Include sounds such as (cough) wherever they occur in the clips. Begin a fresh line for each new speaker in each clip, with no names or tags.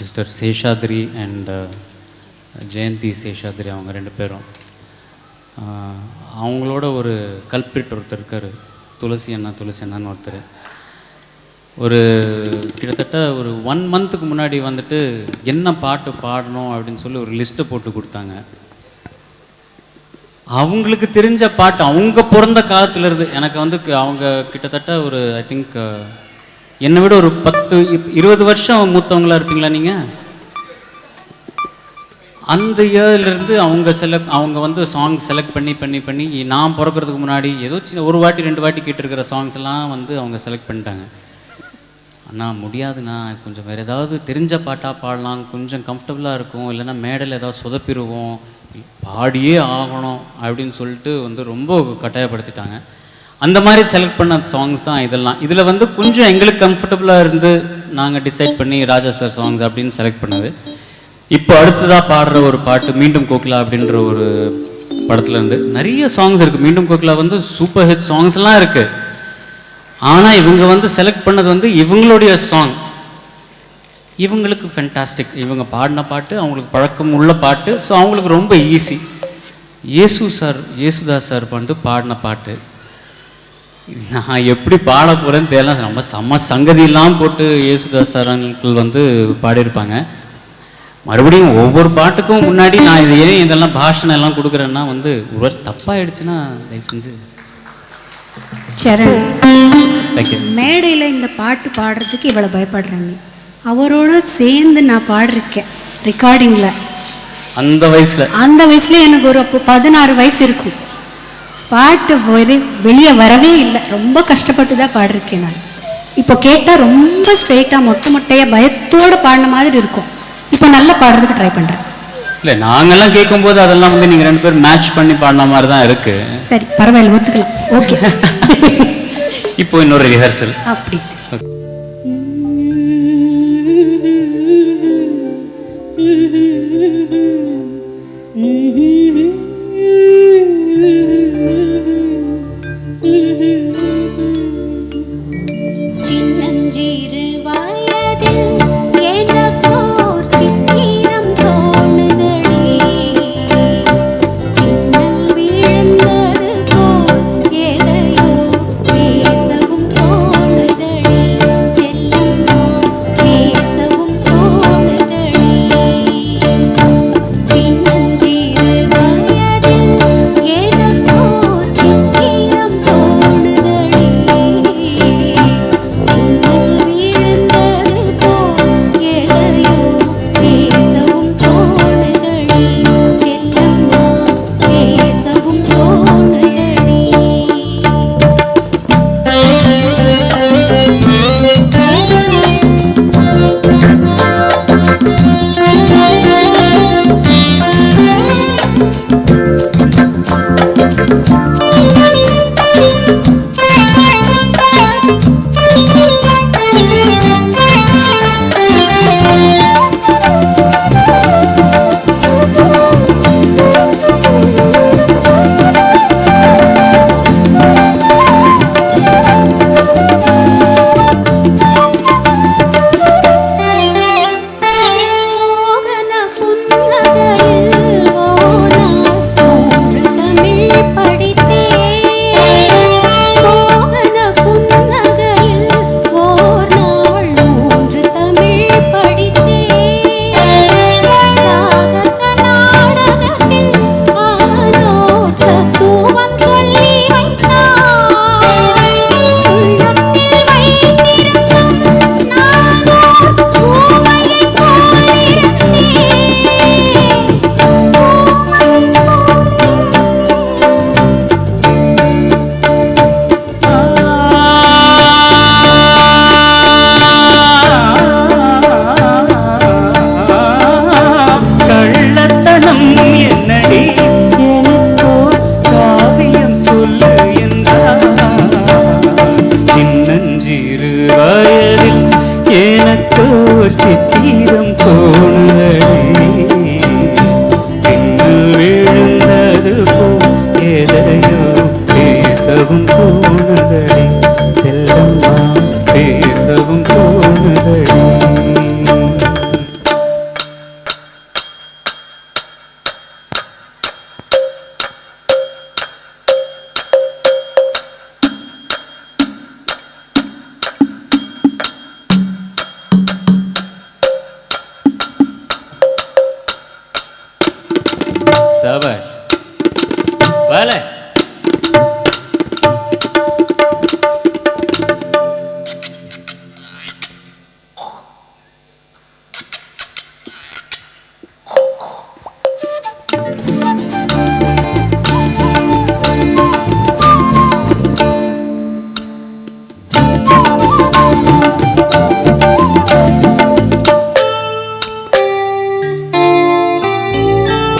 Mister Seshadri and Jayanthi Seshadri அவங்க ரெண்டு பேரும். அவங்களோட ஒரு கல்பிரிட் ஒருத்தர் இருக்கார். துளசி அண்ணா துளசி அண்ணான்னு ஒருத்தர். ஒரு கிட்டத்தட்ட ஒரு ஒன் மந்த்துக்கு முன்னாடி வந்துட்டு என்ன பாட்டு பாடணும் அப்படின்னு சொல்லி ஒரு லிஸ்ட்டை போட்டு கொடுத்தாங்க. அவங்களுக்கு தெரிஞ்ச பாட்டு அவங்க பிறந்த காலத்துலேருந்து எனக்கு வந்து க- அவங்க கிட்டத்தட்ட ஒரு ஐ திங்க் என்னை விட ஒரு பத்து இருபது வருஷம் மூத்தவங்களா இருப்பீங்களா நீங்க? அந்த இயர்லேருந்து அவங்க செலக்ட் அவங்க வந்து சாங் செலக்ட் பண்ணி பண்ணி பண்ணி நான் பிறக்கிறதுக்கு முன்னாடி ஏதோ சின்ன ஒரு வாட்டி ரெண்டு வாட்டி கேட்டிருக்கிற சாங்ஸ் எல்லாம் வந்து அவங்க செலக்ட் பண்ணிட்டாங்க. அண்ணா முடியாதுண்ணா. கொஞ்சம் வேறு ஏதாவது தெரிஞ்ச பாட்டாக பாடலாம். கொஞ்சம் கம்ஃபர்டபுளாக இருக்கும். இல்லைன்னா மேடையில் ஏதாவது சொதப்பிடுவோம். பாடியே ஆகணும் அப்படின்னு சொல்லிட்டு வந்து ரொம்ப கட்டாயப்படுத்திட்டாங்க. அந்த மாதிரி செலக்ட் பண்ண சாங்ஸ் தான் இதெல்லாம். இதில் வந்து கொஞ்சம் எங்களுக்கு கம்ஃபர்டபுளாக இருந்து நாங்கள் டிசைட் பண்ணி ராஜா சார் சாங்ஸ் அப்படின்னு செலக்ட் பண்ணது. இப்போ அடுத்ததாக பாடுற ஒரு பாட்டு மீண்டும் கோகிலா அப்படின்ற ஒரு படத்துலேருந்து நிறைய சாங்ஸ் இருக்குது மீண்டும் கோகிலா வந்து சூப்பர் ஹிட் சாங்ஸ்லாம் இருக்குது ஆனால் இவங்க வந்து செலக்ட் பண்ணது வந்து இவங்களுடைய சாங் இவங்களுக்கு ஃபென்டாஸ்டிக் இவங்க பாடின பாட்டு அவங்களுக்கு பழக்கம் உள்ள பாட்டு ஸோ அவங்களுக்கு ரொம்ப ஈஸி இயேசு சார் இயேசுதாஸ் சார் வந்து பாடின பாட்டு. நான் எப்படி பாட போகிறேன்னு தெரியல. நம்ம செம்ம சங்கதியெல்லாம் போட்டு இயேசுதாஸ் சார் அங்கிள் வந்து பாடியிருப்பாங்க. மறுபடியும் ஒவ்வொரு பாட்டுக்கும் முன்னாடி நான் இது ஏன் இதெல்லாம் பாஷணம் எல்லாம் கொடுக்குறேன்னா வந்து ஒரு தப்பாயிடுச்சுன்னா தயவு செஞ்சு.
சரண் மேடையில் இந்த பாட்டு பாடுறதுக்கு இவ்வளோ பயப்படுறேன் நீ. அவரோட சேர்ந்து நான் பாடிருக்கேன் ரெக்கார்டிங்கில்
அந்த வயசுல.
அந்த வயசுல எனக்கு ஒரு அப்போ பதினாறு வயசு இருக்கும். பாட்டு ஒரு வெளியே வரவே இல்லை. ரொம்ப கஷ்டப்பட்டு தான் பாடிருக்கேன் நான். இப்போ கேட்டால் ரொம்ப ஸ்ட்ரெயிட்டாக மொட்டை மொட்டையாக பயத்தோடு பாடின மாதிரி இருக்கும். இப்போ நல்லா பாடுறதுக்கு ட்ரை பண்ணுறேன்
இல்லை நாங்கெல்லாம் கேட்கும்போது அதெல்லாம் வந்து நீங்கள் ரெண்டு பேரும் மேட்ச் பண்ணி பாடின மாதிரி தான் இருக்கு.
சரி பரவாயில்ல ஒத்துக்கலாம். ஓகே (laughs)
இப்போ இன்னொரு ரிஹர்சல்
அப்படி.
शाबाश
भले।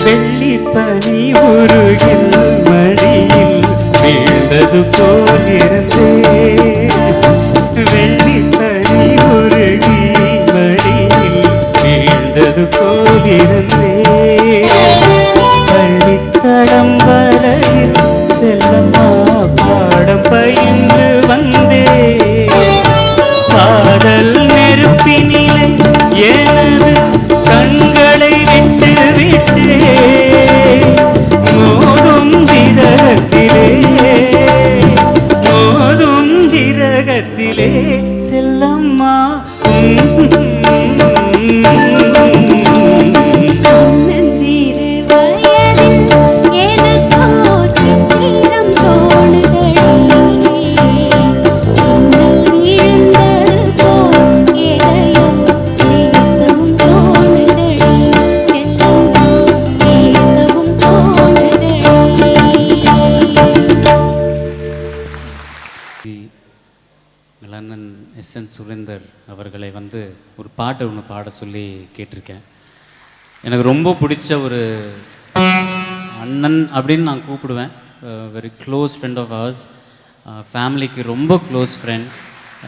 வேலை
வெள்ளிப்பனி உருகில் மடியில் வீழ்ந்தது போலிருந்தே. வெள்ளிப்பனி உருகி மடியில் வீழ்ந்தது போலிருந்தே.
என் சுரேந்தர் அவர்களை வந்து ஒரு பாட்டு ஒன்று பாட சொல்லி கேட்டிருக்கேன். எனக்கு ரொம்ப பிடிச்ச ஒரு அண்ணன் அப்படின்னு நான் கூப்பிடுவேன். Very close friend of ours ஃபேமிலிக்கு ரொம்ப close friend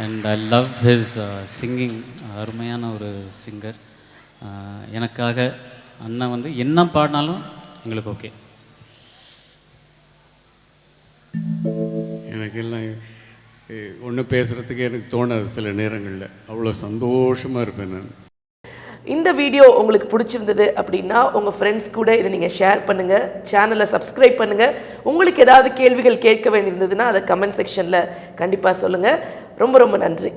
and I love his singing அருமையான ஒரு சிங்கர் எனக்காக அண்ணன் வந்து என்ன பாடினாலும் எங்களுக்கு ஓகே
எனக்கெல்லாம் ஒன்று பேசுகிறதுக்கு எனக்கு தோணாது சில நேரங்களில். அவ்வளோ சந்தோஷமாக இருப்பேன் நான்.
இந்த வீடியோ உங்களுக்கு பிடிச்சிருந்தது அப்படின்னா உங்கள் ஃப்ரெண்ட்ஸ் கூட இதை நீங்கள் ஷேர் பண்ணுங்கள் சேனலை சப்ஸ்கிரைப் பண்ணுங்கள் உங்களுக்கு ஏதாவது கேள்விகள் கேட்க வேண்டியிருந்ததுன்னா அதை கமெண்ட் செக்ஷனில் கண்டிப்பாக சொல்லுங்கள் ரொம்ப ரொம்ப நன்றி.